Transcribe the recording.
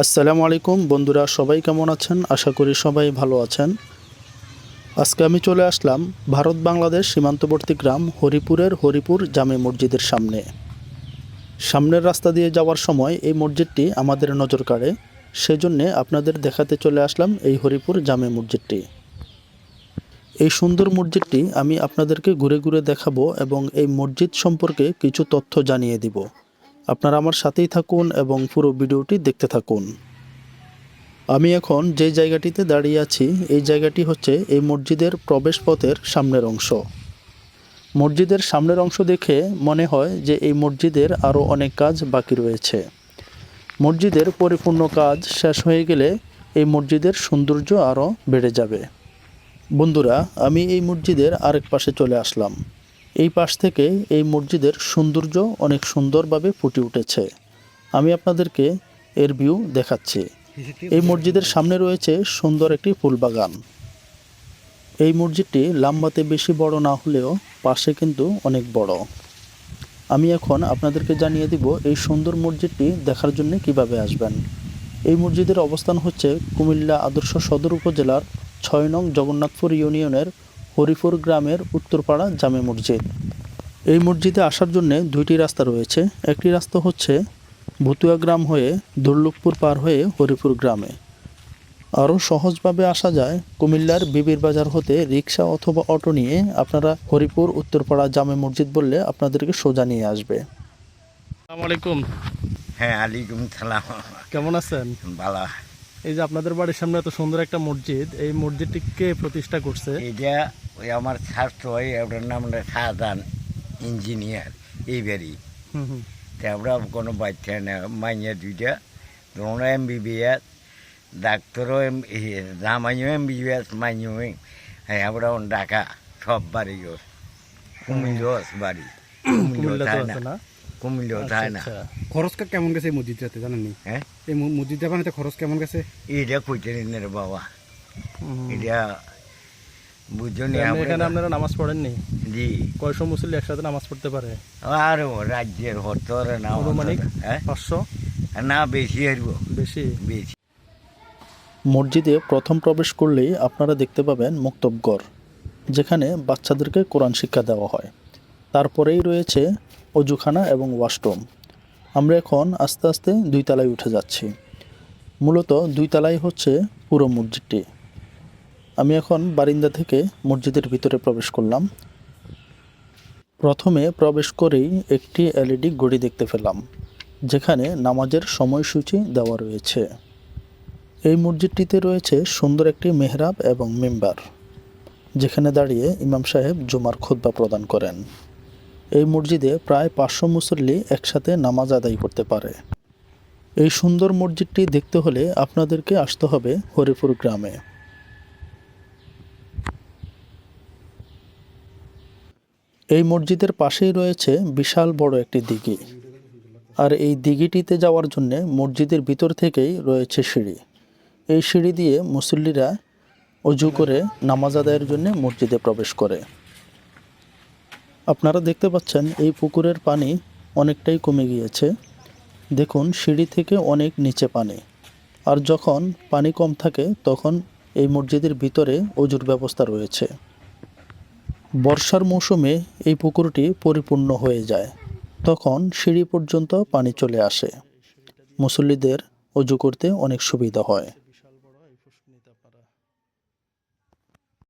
আসসালামু আলাইকুম বন্ধুরা, সবাই কেমন আছেন? আশা করি সবাই ভালো আছেন। আজকে আমি চলে আসলাম ভারত বাংলাদেশ সীমান্তবর্তী গ্রাম হরিপুরের হরিপুর জামে মসজিদের সামনে। সামনের রাস্তা দিয়ে যাওয়ার সময় এই মসজিদটি আমাদের নজর কাড়ে, সেজন্যে আপনাদের দেখাতে চলে আসলাম এই হরিপুর জামে মসজিদটি। এই সুন্দর মসজিদটি আমি আপনাদেরকে ঘুরে ঘুরে দেখাবো এবং এই মসজিদ সম্পর্কে কিছু তথ্য জানিয়ে দিব। আপনারা আমার সাথেই থাকুন এবং পুরো ভিডিওটি দেখতে থাকুন। আমি এখন যে জায়গাটিতে দাঁড়িয়ে আছি, এই জায়গাটি হচ্ছে এই মসজিদের প্রবেশপথের সামনের অংশ। মসজিদের সামনের অংশ দেখে মনে হয় যে এই মসজিদের আরও অনেক কাজ বাকি রয়েছে। মসজিদের পরিপূর্ণ কাজ শেষ হয়ে গেলে এই মসজিদের সৌন্দর্য আরও বেড়ে যাবে। বন্ধুরা, আমি এই মসজিদের আরেক পাশে চলে আসলাম। এই পাশ থেকে এই মসজিদের সৌন্দর্য অনেক সুন্দরভাবে ফুটে উঠেছে। আমি আপনাদেরকে এর ভিউ দেখাচ্ছি। এই মসজিদের সামনে রয়েছে সুন্দর একটি ফুল বাগান এই মসজিদটি লাম্বাতে বেশি বড় না হলেও পাশে কিন্তু অনেক বড়। আমি এখন আপনাদেরকে জানিয়ে দিব এই সুন্দর মসজিদটি দেখার জন্য কীভাবে আসবেন। এই মসজিদের অবস্থান হচ্ছে কুমিল্লা আদর্শ সদর উপজেলার ছয় নং জগন্নাথপুর ইউনিয়নের হরিপুর গ্রামের উত্তরপাড়া জামে মসজিদ। এই মসজিদে আসার জন্য দুইটি রাস্তা রয়েছে। একটি রাস্তা হচ্ছে ভুতুয়া গ্রাম হয়ে দুর্লভপুর পার হয়ে হরিপুর গ্রামে। আরও সহজভাবে আসা যায় কুমিল্লার বিবির বাজার হতে রিক্সা অথবা অটো নিয়ে আপনারা হরিপুর উত্তরপাড়া জামে মসজিদ বললে আপনাদেরকে সোজা নিয়ে আসবে। আসসালামু আলাইকুম। হ্যাঁ আলাইকুম সালাম। কেমন আছেন? ভালো। এই যে আপনাদের বাড়ির সামনে এত সুন্দর একটা মসজিদ এই মসজিদটি কে প্রতিষ্ঠা করছে? এটা ওই আমার ছাত্র ওটার নাম হলো শাহজাহান ইঞ্জিনিয়ার এই বাড়ি। হুম হুম। তা আমরা কোনো বাচ্চা না মাইয়া দুইটা। দুটো এম বিবিএস ডাক্তারও এম জামাইও এম বিবিএস মাইও হ্যাঁ আমরা ঢাকা সব বাড়ি গো কুমিল্লাস বাড়ি। কুমিল্লা কুমিল্লা আচ্ছা, থাকে না। আচ্ছা। খরচটা কেমন গেছে এই মসজিদটাতে জানেন হ্যাঁ? এই মসজিদটা বানাতে খরচ কেমন গেছে? এটা কইতে নিন রে বাবা। এটা বুঝনি এখানে আপনারা নামাজ পড়েননি? জি। কয়শো মুসল্লি একসাথে নামাজ পড়তে পারে? আর রাজ্যের হতরে না অনুমানিক হ্যাঁ? পাঁচশো? না বেশি হারব বেশি? বেশি। মসজিদে প্রথম প্রবেশ করলেই আপনারা দেখতে পাবেন মুক্তবগর যেখানে বাচ্চাদেরকে কোরআন শিক্ষা দেওয়া হয়। তারপরেই রয়েছে অজুখানা এবং ওয়াশরুম। আমরা এখন আস্তে আস্তে দুই তলায় উঠে যাচ্ছি। মূলত দুই তলাই হচ্ছে পুরো মসজিদটি। আমি এখন বারিন্দা থেকে মসজিদের ভিতরে প্রবেশ করলাম। প্রথমে প্রবেশ করেই একটি এলইডি ঘড়ি দেখতে পেলাম, যেখানে নামাজের সময়সূচি দেওয়া রয়েছে। এই মসজিদটিতে রয়েছে সুন্দর একটি মেহরাব এবং মেম্বার, যেখানে দাঁড়িয়ে ইমাম সাহেব জুমার খুতবা প্রদান করেন। এই মসজিদে প্রায় পাঁচশো মুসল্লি একসাথে নামাজ আদায় করতে পারে। এই সুন্দর মসজিদটি দেখতে হলে আপনাদেরকে আসতে হবে হরিপুর গ্রামে। এই মসজিদের পাশেই রয়েছে বিশাল বড় একটি দিঘি। আর এই দিঘিটিতে যাওয়ার জন্যে মসজিদের ভিতর থেকেই রয়েছে সিঁড়ি। এই সিঁড়ি দিয়ে মুসল্লিরা অজু করে নামাজ আদায়ের জন্য মসজিদে প্রবেশ করে। আপনারা দেখতে পাচ্ছেন, এই পুকুরের পানি অনেকটাই কমে গিয়েছে। দেখুন, সিঁড়ি থেকে অনেক নিচে পানি। আর যখন পানি কম থাকে, তখন এই মসজিদের ভিতরে অজুর ব্যবস্থা রয়েছে। বর্ষার মৌসুমে এই পুকুরটি পরিপূর্ণ হয়ে যায়। তখন সিঁড়ি পর্যন্ত পানি চলে আসে। মুসল্লিদের অজু করতে অনেক সুবিধা হয়।